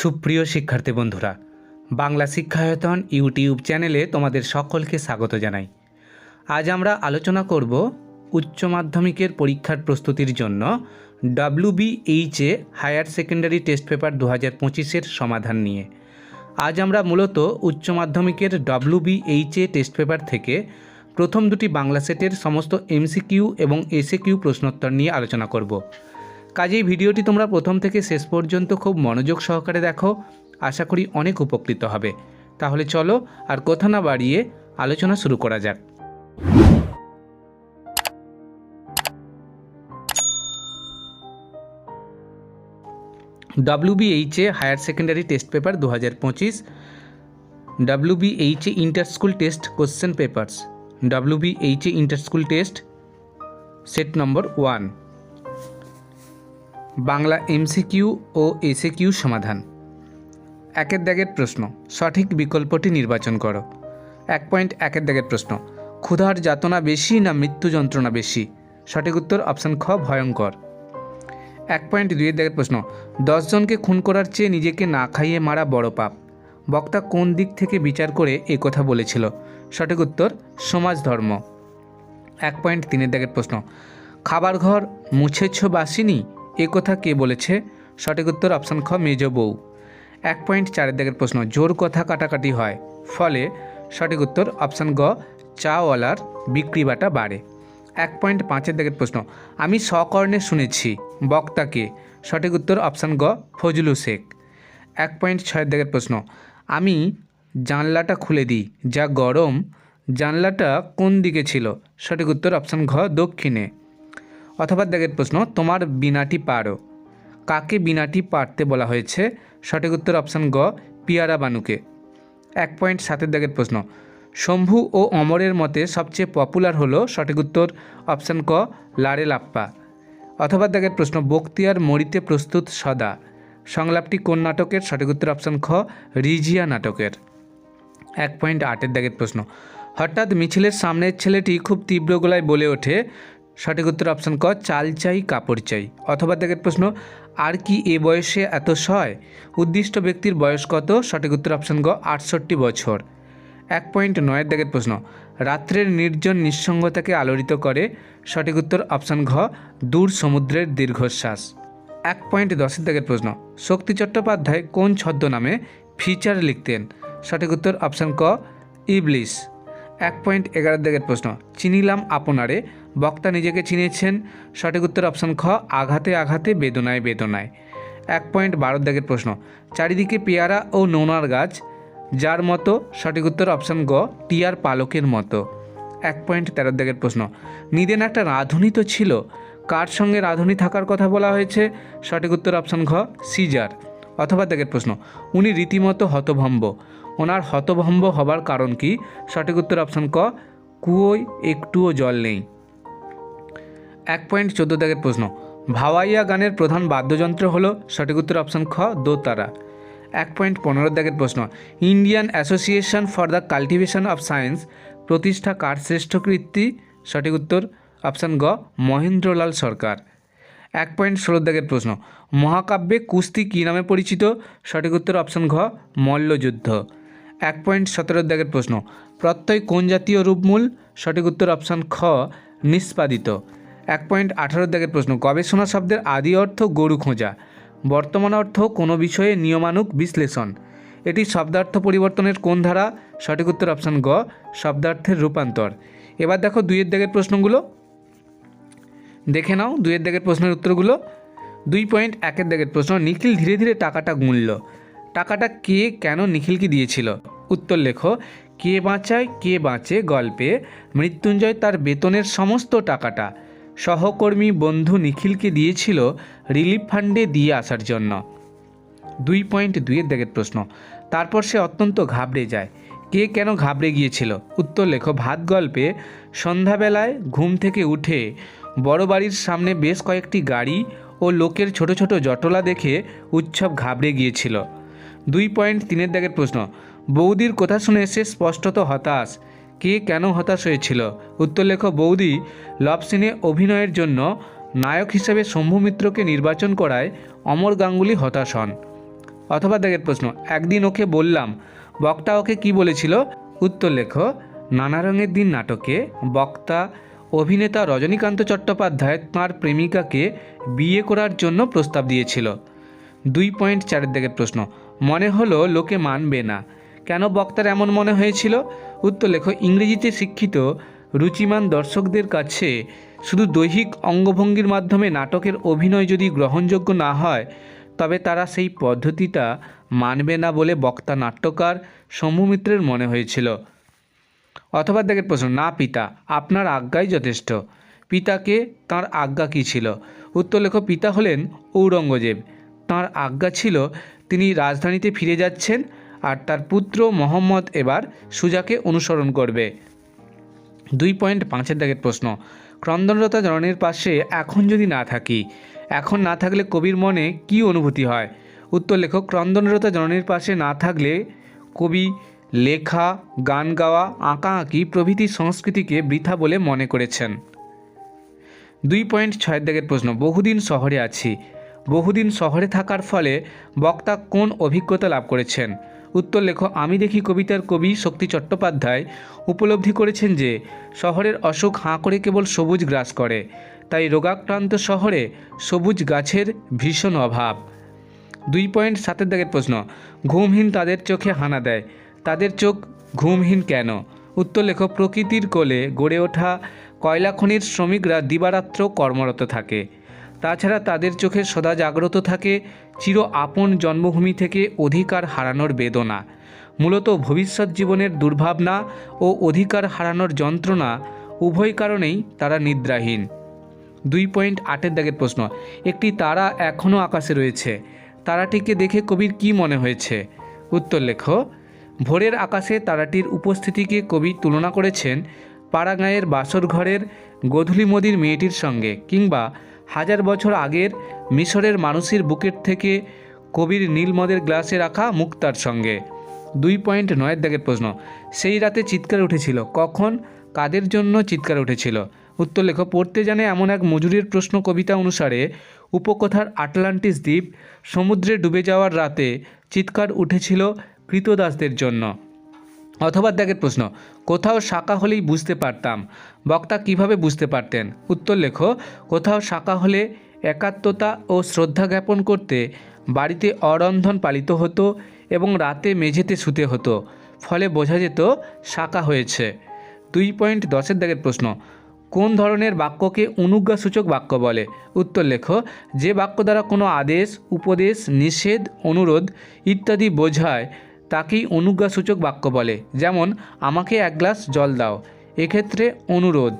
সুপ্রিয় শিক্ষার্থী বন্ধুরা, বাংলা শিক্ষায়তন ইউটিউব চ্যানেলে তোমাদের সকলকে স্বাগত জানাই। আজ আমরা আলোচনা করব উচ্চ মাধ্যমিকের পরীক্ষার প্রস্তুতির জন্য WBHA higher secondary test paper দু হাজার পঁচিশের সমাধান নিয়ে। আজ আমরা মূলত উচ্চ মাধ্যমিকের ডাব্লিউবিএইচএ টেস্ট পেপার থেকে প্রথম দুটি বাংলা সেটের সমস্ত এমসিকিউ এবং এসএকিউ প্রশ্নোত্তর নিয়ে আলোচনা করব। কাজেই ভিডিওটি তোমরা প্রথম থেকে শেষ পর্যন্ত খুব মনোযোগ সহকারে দেখো। আশা করি অনেক উপকৃত হবে। তাহলে চলো আর কথা না বাড়িয়ে আলোচনা শুরু করা যাক। WBHA higher secondary test paper দু হাজার পঁচিশ WBHA inter school test question papers WBHA inter school test set number one Bangla MCQ ও এসএকিউ সমাধান। একের দাগের প্রশ্ন, সঠিক বিকল্পটি নির্বাচন করো। এক পয়েন্ট একের দাগের প্রশ্ন, ক্ষুধার যাতনা বেশি না মৃত্যু যন্ত্রণা বেশি? সঠিক উত্তর অপশান খ, ভয়ঙ্কর। এক পয়েন্ট দুইয়ের দাগের প্রশ্ন দশজনকে খুন করার চেয়ে নিজেকে না খাইয়ে মারা বড় পাপ। বক্তা কোন দিক থেকে বিচার করে এ কথা বলেছিল? সঠিক উত্তর, সমাজ ধর্ম। এক পয়েন্ট তিনের দাগের প্রশ্ন, খাবার ঘর মুছেছ বাসিনি? এ কথা কে বলেছে? সঠিক উত্তর অপশান খ, মেজ বউ। এক পয়েন্ট চারের দিকের প্রশ্ন, জোর কথা কাটাকাটি হয়। ফলে সঠিক উত্তর অপশান গ, চাওয়ালার বিক্রি বাটা বাড়ে। এক পয়েন্ট পাঁচের দিকের প্রশ্ন, আমি সকর্ণে শুনেছি বক্তাকে সঠিক উত্তর অপশান গ, ফজলু শেখ। এক পয়েন্ট ছয়ের দিকের প্রশ্ন, আমি জানলাটা খুলে দিই, যা গরম, জানলাটা কোন দিকে ছিল? সঠিক উত্তর অপশান ঘ, দক্ষিণে। অথবা দাগের প্রশ্ন, তোমার বিনাটি পারো। কাকে বিনাটি পারতে বলা হয়েছে? সঠিক উত্তর অপশান গ পিয়ারা বানুকে এক পয়েন্ট সাতের দাগের প্রশ্ন, শম্ভু ও অমরের মতে সবচেয়ে পপুলার হলো? সঠিক উত্তর অপশান ক লারে লাপ্পা অথবা দাগের প্রশ্ন, বক্তিয়ার মরিতে প্রস্তুত সদা। সংলাপটি কোন নাটকের? সঠিক উত্তর অপশান খ, রিজিয়া নাটকের। এক পয়েন্ট আটের দাগের প্রশ্ন, হঠাৎ মিছিলের সামনের ছেলেটি খুব তীব্র গলায় বলে ওঠে সঠিক উত্তর অপশান ক, চাল চাই, কাপড় চাই। অথবা দাগের প্রশ্ন, আর কি এ বয়সে এত সয়? উদ্দিষ্ট ব্যক্তির বয়স কত? সঠিক উত্তর অপশান গ, আটষট্টি বছর। এক পয়েন্ট নয়ের দাগের প্রশ্ন, রাত্রের নির্জন নিঃসঙ্গতাকে আলোড়িত করে, সঠিক উত্তর অপশান ঘ, দূর সমুদ্রের দীর্ঘশ্বাস। এক পয়েন্ট দশের দাগের প্রশ্ন, শক্তি চট্টোপাধ্যায় কোন ছদ্মনামে ফিচার লিখতেন? সঠিক উত্তর অপশান ক, ইবলিস। এক পয়েন্ট এগারো দাগের প্রশ্ন, চিনিলাম আপনারে বক্তা নিজেকে চিনেছেন। সঠিক উত্তর অপশান খ, আঘাতে আঘাতে, বেদনায় বেদনায়। এক পয়েন্ট বারো দাগের প্রশ্ন। চারিদিকে পেয়ারা ও নোনার গাছ, যার মতো। সঠিক উত্তর অপশান গ, টিয়ার পালকের মতো। এক পয়েন্ট তেরো দাগের প্রশ্ন। নিদেন একটা রাঁধুনি তো ছিল। কার সঙ্গে রাঁধুনি থাকার কথা বলা হয়েছে? সঠিক উত্তর অপশান ঘ, সিজার। অথবা দাগের প্রশ্ন, উনি রীতিমতো হতভম্ব। ওনার হতভম্ব হবার কারণ কি? সঠিক উত্তর অপশান ক, কুয়োয় একটুও জল নেই। এক পয়েন্ট চোদ্দ দাগের প্রশ্ন। ভাওয়াইয়া গানের প্রধান বাদ্যযন্ত্র হলো, সঠিক উত্তর অপশান খ, দোতারা। এক পয়েন্ট পনেরো দাগের প্রশ্ন। Indian association for the cultivation of science প্রতিষ্ঠা কার শ্রেষ্ঠ কৃত্তি সঠিক উত্তর অপশান গ, মহেন্দ্রলাল সরকার। এক পয়েন্ট ষোলো দাগের প্রশ্ন। মহাকাব্যে কুস্তি কী নামে পরিচিত? সঠিক উত্তর অপশান ঘ, মল্লযুদ্ধ। এক পয়েন্ট সতেরো দাগের প্রশ্ন। প্রত্যয় কোন জাতীয় রূপমূল? সঠিক উত্তর অপশান খ, নিষ্পাদিত। এক পয়েন্ট আঠারো দাগের প্রশ্ন গবেষণা শব্দের আদি অর্থ গরু খোঁজা? বর্তমান অর্থ কোনো বিষয়ে নিয়মানুক বিশ্লেষণ। এটি শব্দার্থ পরিবর্তনের কোন ধারা? সঠিক উত্তর অপশান গ, শব্দার্থের রূপান্তর। এবার দেখো দুইয়ের দাগের প্রশ্নগুলো। দেখে নাও দুইয়ের দাগের প্রশ্নের উত্তরগুলো। দুই পয়েন্ট একের দাগের প্রশ্ন, নিখিল ধীরে ধীরে টাকাটা গুনল। টাকাটা কে, কেন নিখিলকে দিয়েছিল? উত্তর লেখো, কে বাঁচায়, কে বাঁচে গল্পে মৃত্যুঞ্জয় তার বেতনের সমস্ত টাকাটা। সহকর্মী বন্ধু নিখিলকে দিয়েছিল রিলিফ ফান্ডে দিয়ে আসার জন্য। দুই পয়েন্ট দুইয়ের দাগের প্রশ্ন, তারপর সে অত্যন্ত ঘাবড়ে যায়। কে কেন ঘাবড়ে গিয়েছিল? উত্তর লেখো, ভাত গল্পে সন্ধ্যাবেলায় ঘুম থেকে উঠে বড় বাড়ির সামনে বেশ কয়েকটি গাড়ি ও লোকের ছোট ছোট জটলা দেখে উৎসব ঘাবড়ে গিয়েছিল। দুই পয়েন্ট তিনের দাগের প্রশ্ন, বৌদির কথা শুনে সে স্পষ্টত হতাশ। কে কেন হতাশ হয়েছিল? উত্তর লেখ বৌদি লভ সিনে অভিনয়ের জন্য নায়ক হিসেবে শম্ভু মিত্রকে নির্বাচন করায় অমর গাঙ্গুলি হতাশ হন। অথবা দেখের প্রশ্ন, একদিন ওকে বললাম, বক্তা ওকে কি বলেছিল? উত্তর লেখো নানা রঙের দিন নাটকে বক্তা, অভিনেতা রজনীকান্ত চট্টোপাধ্যায় তাঁর প্রেমিকাকে বিয়ে করার জন্য প্রস্তাব দিয়েছিল। দুই পয়েন্ট চারের দিকের প্রশ্ন, মনে হলো লোকে মানবে না। কেন বক্তার এমন মনে হয়েছিল? উত্তর লেখো, ইংরেজিতে শিক্ষিত, রুচিমান দর্শকদের কাছে শুধু দৈহিক অঙ্গভঙ্গির মাধ্যমে নাটকের অভিনয় যদি গ্রহণযোগ্য না হয়, তবে তারা সেই পদ্ধতিটা মানবে না বলে বক্তা নাট্যকার শম্ভুমিত্রের মনে হয়েছিল। অথবা দেখের প্রশ্ন, না পিতা, আপনার আজ্ঞাই যথেষ্ট। পিতাকে তার আজ্ঞা কী ছিল? উত্তর লেখ, পিতা হলেন ঔরঙ্গজেব। তাঁর আজ্ঞা ছিল তিনি রাজধানীতে ফিরে যাচ্ছেন আর তার পুত্র মোহাম্মদ এবার সুজাকে অনুসরণ করবে। দুই পয়েন্ট পাঁচের দাগের প্রশ্ন, ক্রন্দনরতা জননীর পাশে এখন যদি না থাকি, এখন না থাকলে কবির মনে কি অনুভূতি হয়? উত্তর লেখক, ক্রন্দনরতা জননীর পাশে না থাকলে কবি, লেখা, গান গাওয়া, আঁকাআঁকি প্রভৃতি সংস্কৃতিকে বৃথা বলে মনে করেছেন। দুই পয়েন্ট ছয়ের দাগের প্রশ্ন, বহুদিন শহরে আছি। বহুদিন শহরে থাকার ফলে বক্তা কোন অভিজ্ঞতা লাভ করেছেন? উত্তর লেখো, আমি দেখি কবিতার কবি শক্তি চট্টোপাধ্যায় উপলব্ধি করেছেন যে, শহরের অসুখ হাঁ করে কেবল সবুজ গ্রাস করে। তাই রোগাক্রান্ত শহরে সবুজ গাছের ভীষণ অভাব। দুই পয়েন্ট সাতের দাগের প্রশ্ন, ঘুমহীন তাদের চোখে হানা দেয়। তাদের চোখ ঘুমহীন কেন? উত্তর লেখো, প্রকৃতির কোলে গড়ে ওঠা কয়লা খনির শ্রমিকরা দিবারাত্র কর্মরত থাকে। তাছাড়া তাদের চোখে সদা জাগ্রত থাকে, চির আপন জন্মভূমি থেকে অধিকার হারানোর বেদনা। মূলত ভবিষ্যৎ জীবনের দুর্ভাবনা ও অধিকার হারানোর যন্ত্রণা উভয় কারণেই তারা নিদ্রাহীন। দুই পয়েন্ট আটের দাগের প্রশ্ন, একটি তারা এখনও আকাশে রয়েছে। তারাটিকে দেখে কবির কি মনে হয়েছে? উত্তর লেখ, ভোরের আকাশে তারাটির উপস্থিতিকে কবি তুলনা করেছেন পাড়াগাঁয়ের বাসর ঘরের গধূলি মদির মেয়েটির সঙ্গে কিংবা হাজার বছর আগের মিশরের মানুষের বুকের থেকে কবির নীলমদের গ্লাসে রাখা মুক্তার সঙ্গে। দুই পয়েন্ট নয়ের দাগের প্রশ্ন, সেই রাতে চিৎকার উঠেছিল, কখন, কাদের জন্য চিৎকার উঠেছিল? উত্তর লেখো, পড়তে জানে এমন এক মজুরির প্রশ্ন কবিতা অনুসারে, উপকথার আটলান্টিস দ্বীপ সমুদ্রে ডুবে যাওয়ার রাতে চিৎকার উঠেছিল কৃতদাসদের জন্য। অথবা দেখের প্রশ্ন, কোথাও শাখা হলেই বুঝতে পারতাম। বক্তা কীভাবে বুঝতে পারতেন? উত্তর লেখো, কোথাও শাখা হলে একাত্মতা ও শ্রদ্ধা জ্ঞাপন করতে বাড়িতে অরন্ধন পালিত হতো এবং রাতে মেঝেতে শুতে হতো। ফলে বোঝা যেত, শাখা হয়েছে। দুই পয়েন্ট দশের দাগের প্রশ্ন, কোন ধরনের বাক্যকে অনুজ্ঞাসূচক বাক্য বলে? উত্তর লেখো, যে বাক্য দ্বারা কোনো আদেশ, উপদেশ, নিষেধ, অনুরোধ ইত্যাদি বোঝায় তাকেই অনুজ্ঞাসূচক বাক্য বলে। যেমন, আমাকে এক গ্লাস জল দাও। এক্ষেত্রে, অনুরোধ।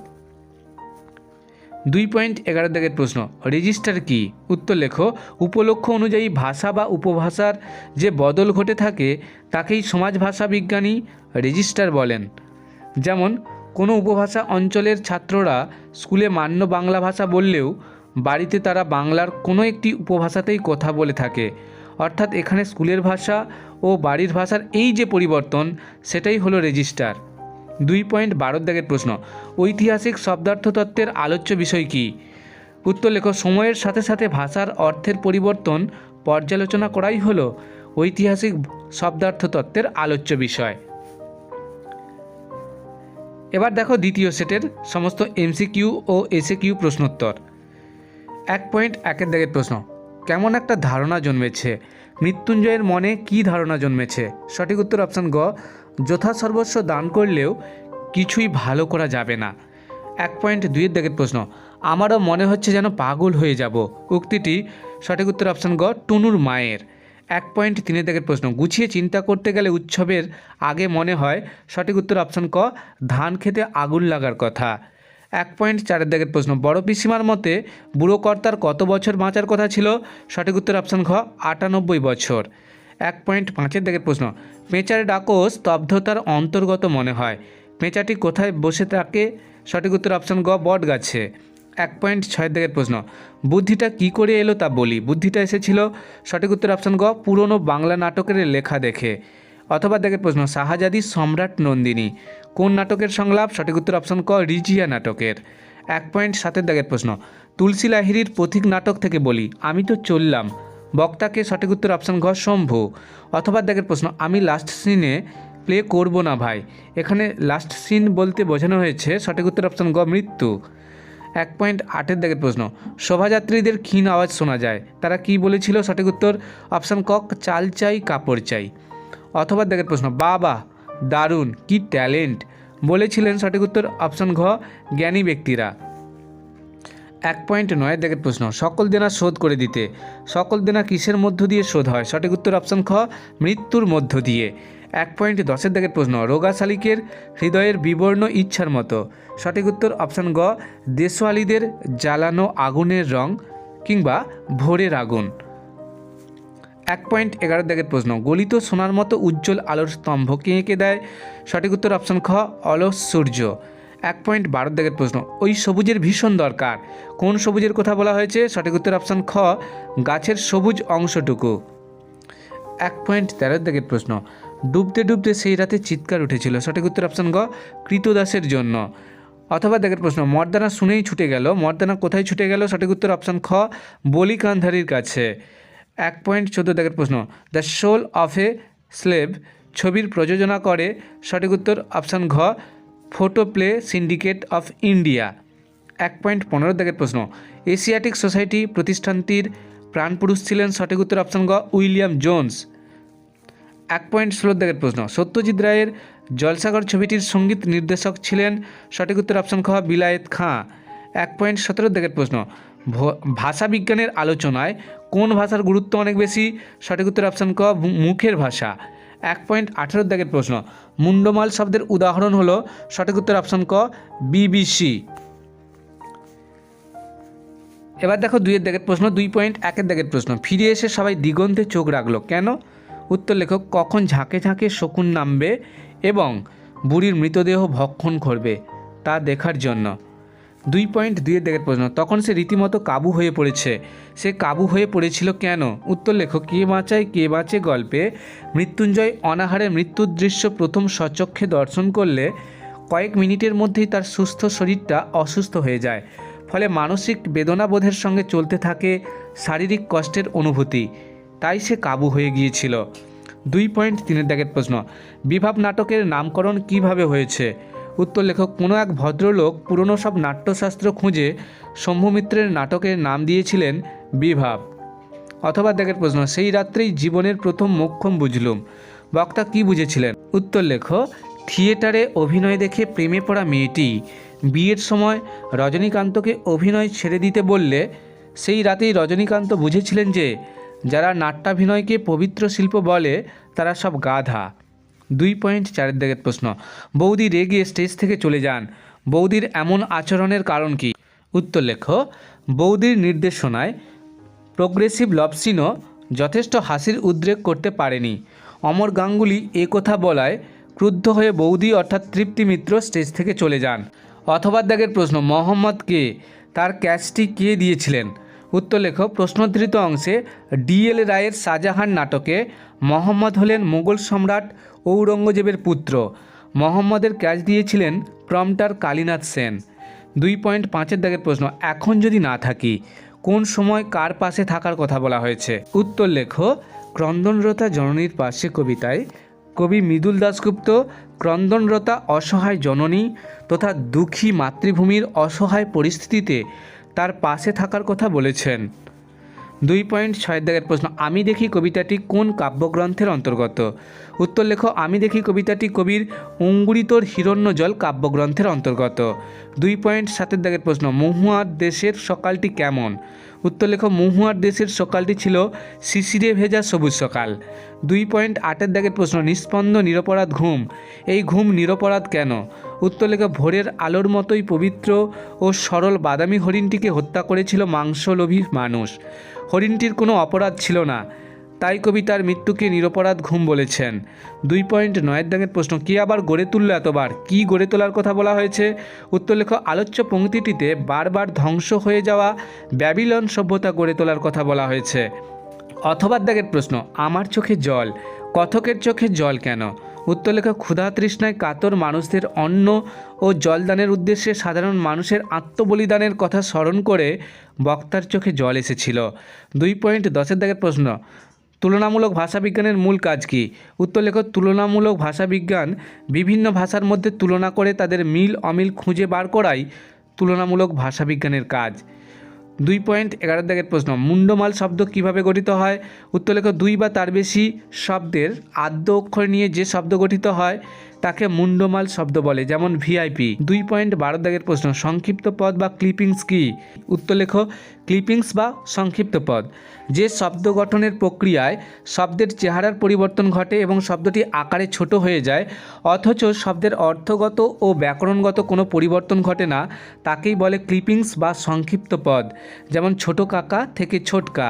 দুই পয়েন্ট এগারো দাগের প্রশ্ন, রেজিস্টার কি? উত্তর লেখো, উপলক্ষ অনুযায়ী ভাষা বা উপভাষার যে বদল ঘটে থাকে, তাকেই সমাজ ভাষা বিজ্ঞানী রেজিস্টার বলেন। যেমন, কোনো উপভাষা অঞ্চলের ছাত্ররা স্কুলে মান্য বাংলা ভাষা বললেও বাড়িতে তারা বাংলার কোনো একটি উপভাষাতেই কথা বলে থাকে। অর্থাৎ, এখানে স্কুলের ভাষা ও বাড়ির ভাষার এই যে পরিবর্তন, সেটাই হলো রেজিস্টার। দুই পয়েন্ট বারো দাগের প্রশ্ন, ঐতিহাসিক শব্দার্থ তত্ত্বের আলোচ্য বিষয় কী? উত্তর লেখো, সময়ের সাথে সাথে ভাষার অর্থের পরিবর্তন পর্যালোচনা করাই হলো ঐতিহাসিক শব্দার্থ তত্ত্বের আলোচ্য বিষয়। এবার দেখো দ্বিতীয় সেটের সমস্ত এমসিকিউ ও এসে কিউ প্রশ্নোত্তর। এক পয়েন্ট একের দাগের প্রশ্ন কেমন একটা ধারণা জন্মেছে? মৃত্যুঞ্জয়ের মনে কি ধারণা জন্মেছে? সঠিক উত্তর অপশান গ যথাসর্বস্ব দান করলেও কিছুই ভালো করা যাবে না। এক পয়েন্ট দুইয়ের দাগের প্রশ্ন, আমারও মনে হচ্ছে যেন পাগল হয়ে যাব। উক্তিটি সঠিক উত্তর অপশান গ, টুনুর মায়ের। এক পয়েন্ট তিনের দাগের প্রশ্ন, গুছিয়ে চিন্তা করতে গেলে উৎসবের আগে মনে হয় সঠিক উত্তর অপশান ক, ধান খেতে আগুন লাগার কথা। এক পয়েন্ট চারের দাগের প্রশ্ন। বড় পিসিমার মতে, বুড়ো কর্তার কত বছর বাঁচার কথা ছিল? সঠিক উত্তর অপশান ঘ, আটানব্বই বছর। এক পয়েন্ট পাঁচের দাগের প্রশ্ন, পেঁচার ডাকও স্তব্ধতার অন্তর্গত মনে হয়। পেঁচাটি কোথায় বসে থাকে? সঠিক উত্তর অপশান গ বট গাছে এক পয়েন্ট ছয়ের দিকের প্রশ্ন, বুদ্ধিটা কি করে এলো তা বলি। বুদ্ধিটা এসেছিল, সঠিক উত্তর অপশান গ পুরনো বাংলা নাটকের লেখা দেখে। অথবা দেখের প্রশ্ন, শাহজাদি সম্রাট নন্দিনী। কোন নাটকের সংলাপ? সঠিক উত্তর অপশন ক, রিজিয়া নাটকের। এক পয়েন্ট সাতের দাগের প্রশ্ন। তুলসী লাহিড়ির পথিক নাটক থেকে বলি, আমি তো চললাম। বক্তাকে সঠিক উত্তর অপশন ঘ, শম্ভু। অথবা দেখের প্রশ্ন, আমি লাস্ট সিনে প্লে করব না ভাই। এখানে লাস্ট সিন বলতে বোঝানো হয়েছে, সঠিক উত্তর অপশন গ মৃত্যু। এক পয়েন্ট আটের দিকের প্রশ্ন, শোভাযাত্রীদের ক্ষীণ আওয়াজ শোনা যায়। তারা কি বলেছিল? সঠিক উত্তর অপশান কক চাল চাই কাপড় চাই অথবা দেখের প্রশ্ন, বাবা দারুণ, কি ট্যালেন্ট, বলেছিলেন সঠিক উত্তর অপশন ঘ, জ্ঞানী ব্যক্তিরা। এক পয়েন্ট নয় দেখের প্রশ্ন, সকল দেনা শোধ করে দিতে। সকল দেনা কিসের মধ্য দিয়ে শোধ হয়? সঠিক উত্তর অপশন খ মৃত্যুর মধ্য দিয়ে। এক পয়েন্ট দশের দেখের প্রশ্ন রোগা শালিকের হৃদয়ের বিবর্ণ ইচ্ছার মতো। সঠিক উত্তর অপশান গ দেশওয়ালিদের জ্বালানো আগুনের রং কিংবা ভোরের আগুন। এক পয়েন্ট এগারো দাগের প্রশ্ন, গলিত সোনার মতো উজ্জ্বল আলোর স্তম্ভ কে এঁকে দেয়? সঠিক উত্তর অপশন খ, অলস সূর্য। এক পয়েন্ট বারো দাগের প্রশ্ন, ওই সবুজের ভীষণ দরকার। কোন সবুজের কথা বলা হয়েছে? সঠিক উত্তর অপশন খ, গাছের সবুজ অংশটুকু। এক পয়েন্ট তেরো দাগের প্রশ্ন, ডুবতে ডুবতে সেই রাতে চিৎকার উঠেছিল। সঠিক উত্তর অপশন গ, কৃতদাসের জন্য। অথবা দেখের প্রশ্ন, মর্দানা শুনেই ছুটে গেল। মর্দানা কোথায় ছুটে গেল? সঠিক উত্তর অপশন খ বলি কান্ধারির কাছে। এক পয়েন্ট চোদ্দ দেখের প্রশ্ন। The soul of a slave ছবির প্রযোজনা করে সঠিক উত্তর অপশান ঘ photo play syndicate of India এক পয়েন্ট পনেরো দেখের প্রশ্ন। এশিয়াটিক সোসাইটি প্রতিষ্ঠানটির প্রাণপুরুষ ছিলেন সঠিক উত্তর অপশান গ উইলিয়াম জোন্স। এক পয়েন্ট ষোলো দাগের প্রশ্ন। সত্যজিৎ রায়ের জলসাগর ছবিটির সংগীত নির্দেশক ছিলেন। সঠিক উত্তর অপশন খ বিলায়েত খাঁ। এক পয়েন্ট সতেরো দাগের প্রশ্ন। ভ- ভাষা বিজ্ঞানের আলোচনায় কোন ভাষার গুরুত্ব অনেক বেশি? সঠিক উত্তর অপশন ক মুখের ভাষা। এক পয়েন্ট আঠেরো দাগের প্রশ্ন। মুন্ডমাল শব্দের উদাহরণ হলো, সঠিক উত্তর অপশন ক বিবিসি এবার দেখো দুইয়ের দাগের প্রশ্ন, দুই পয়েন্ট একের দাগের প্রশ্ন। ফিরে এসে সবাই দিগন্তে চোখ রাখল। কেন? উত্তর লেখক, কখন ঝাঁকে ঝাঁকে শকুন নামবে এবং বুড়ির মৃতদেহ ভক্ষণ করবে তা দেখার জন্য। দুই পয়েন্ট দুইয়ের দাগের প্রশ্ন, তখন সে রীতিমতো কাবু হয়ে পড়েছে। সে কাবু হয়ে পড়েছিল কেন? উত্তর লেখক কে বাঁচায়, কে বাঁচে গল্পে। মৃত্যুঞ্জয় অনাহারে মৃত্যুর দৃশ্য প্রথম সচক্ষে দর্শন করলে কয়েক মিনিটের মধ্যেই তার সুস্থ শরীরটা অসুস্থ হয়ে যায়। ফলে মানসিক বেদনাবোধের সঙ্গে চলতে থাকে শারীরিক কষ্টের অনুভূতি। তাই সে কাবু হয়ে গিয়েছিল। দুই পয়েন্ট তিনের দাগের প্রশ্ন, বিভাব নাটকের নামকরণ কীভাবে হয়েছে? উত্তর লেখক কোনো এক ভদ্রলোক পুরনো সব নাট্যশাস্ত্র খুঁজে শম্ভুমিত্রের নাটকের নাম দিয়েছিলেন বিভাব। অথবা দেখের প্রশ্ন, সেই রাত্রেই জীবনের প্রথম মোক্ষম বুঝলুম। বক্তা কি বুঝেছিলেন? উত্তর লেখো থিয়েটারে অভিনয় দেখে প্রেমে পড়া মেয়েটি বিয়ের সময় রজনীকান্তকে অভিনয় ছেড়ে দিতে বললে, সেই রাতেই রজনীকান্ত বুঝেছিলেন যে, যারা নাট্যাভিনয়কে পবিত্র শিল্প বলে, তারা সব গাধা। দুই পয়েন্ট চারের দিকের প্রশ্ন। বৌদি রেগে স্টেজ থেকে চলে যান। বৌদির এমন আচরণের কারণ কি? উত্তর লেখো, বৌদির নির্দেশনায় প্রোগ্রেসিভ লবসিনও যথেষ্ট হাসির উদ্রেক করতে পারেনি। অমর গাঙ্গুলি কথা বলায় ক্রুদ্ধ হয়ে বৌদি অর্থাৎ তৃপ্তি মিত্র স্টেজ থেকে চলে যান। অথবা দাগের প্রশ্ন, মোহাম্মদ কে? তার ক্যাচটি কে দিয়েছিলেন? উত্তর লেখ, প্রশ্নোদ্ধৃত অংশে ডিএল রায়ের শাহজাহান নাটকে মোহাম্মদ হলেন মুঘল সম্রাট ঔরঙ্গজেবের পুত্র। মোহাম্মদের ক্যাচ দিয়েছিলেন প্রম্পটার কালীনাথ সেন। দুই পয়েন্ট পাঁচের দাগের প্রশ্ন, এখন যদি না থাকি, কোন সময় কার পাশে থাকার কথা বলা হয়েছে? উত্তর লেখো, ক্রন্দনরতা জননীর পাশে কবিতায়, কবি মৃদুল দাশগুপ্ত, ক্রন্দনরতা অসহায় জননী তথা দুঃখী মাতৃভূমির অসহায় পরিস্থিতিতে তার পাশে থাকার কথা বলেছেন। দুই পয়েন্ট ছয়ের দাগের প্রশ্ন, আমি দেখি কবিতাটি কোন কাব্যগ্রন্থের অন্তর্গত? উত্তর লেখো, আমি দেখি কবিতাটি কবির অঙ্গুরিতর হিরণ্যজল কাব্যগ্রন্থের অন্তর্গত। দুই পয়েন্ট সাতের দাগের প্রশ্ন, মহুয়ার দেশের সকালটি কেমন? উত্তর লেখো, মহুয়ার দেশের সকালটি ছিল শিশিরে ভেজা সবুজ সকাল। দুই পয়েন্ট আটের দাগের প্রশ্ন নিস্পন্দ নিরপরাধ ঘুম, এই ঘুম নিরপরাধ কেন? উত্তর লেখা, ভোরের আলোর মতোই পবিত্র ও সরল বাদামি হরিণটিকে হত্যা করেছিল মাংসলোভী মানুষ। হরিণটির কোনো অপরাধ ছিল না। তাই কবি তার মৃত্যুকে নিরপরাধ ঘুম বলেছেন। দুই পয়েন্ট নয়ের দাগের প্রশ্ন, কি আবার গড়ে তুললো এতবার? কি গড়ে তোলার কথা বলা হয়েছে? উত্তর লেখ, আলোচ্য পংক্তিটিতে বারবার ধ্বংস হয়ে যাওয়া ব্যাবিলন সভ্যতা গড়ে তোলার কথা বলা হয়েছে। অথবা দাগের প্রশ্ন, আমার চোখে জল? কথকের চোখে জল কেন? উত্তর লেখা ক্ষুধা তৃষ্ণায় কাতর মানুষদের অন্ন ও জলদানের উদ্দেশ্যে সাধারণ মানুষের আত্মবলিদানের কথা স্মরণ করে বক্তার চোখে জল এসেছিল। দুই পয়েন্ট দশের দাগের প্রশ্ন, তুলনামূলক ভাষাবিজ্ঞানের মূল কাজ কি? উত্তর লেখ তুলনামূলক ভাষাবিজ্ঞান বিভিন্ন ভাষার মধ্যে তুলনা করে তাদের মিল অমিল খুঁজে বার করাই তুলনামূলক ভাষাবিজ্ঞানের কাজ। দুই পয়েন্ট এগারো দাগের প্রশ্ন, মুন্ডমাল শব্দ কীভাবে গঠিত হয়? উত্তর লেখ, দুই বা তার বেশি শব্দের আদ্য অক্ষর নিয়ে যে শব্দ গঠিত হয় তাকে মুন্ডমাল শব্দ বলে, যেমন ভিআইপি দুই পয়েন্ট বারো দাগের প্রশ্ন, সংক্ষিপ্ত পদ বা ক্লিপিংস কি? উত্তর লেখ ক্লিপিংস বা সংক্ষিপ্ত পদ। যে শব্দ গঠনের প্রক্রিয়ায় শব্দের চেহারার পরিবর্তন ঘটে এবং শব্দটি আকারে ছোট হয়ে যায়, অথচ শব্দের অর্থগত ও ব্যাকরণগত কোনো পরিবর্তন ঘটে না, তাকেই বলে ক্লিপিংস বা সংক্ষিপ্ত পদ, যেমন ছোট কাকা থেকে ছোটকা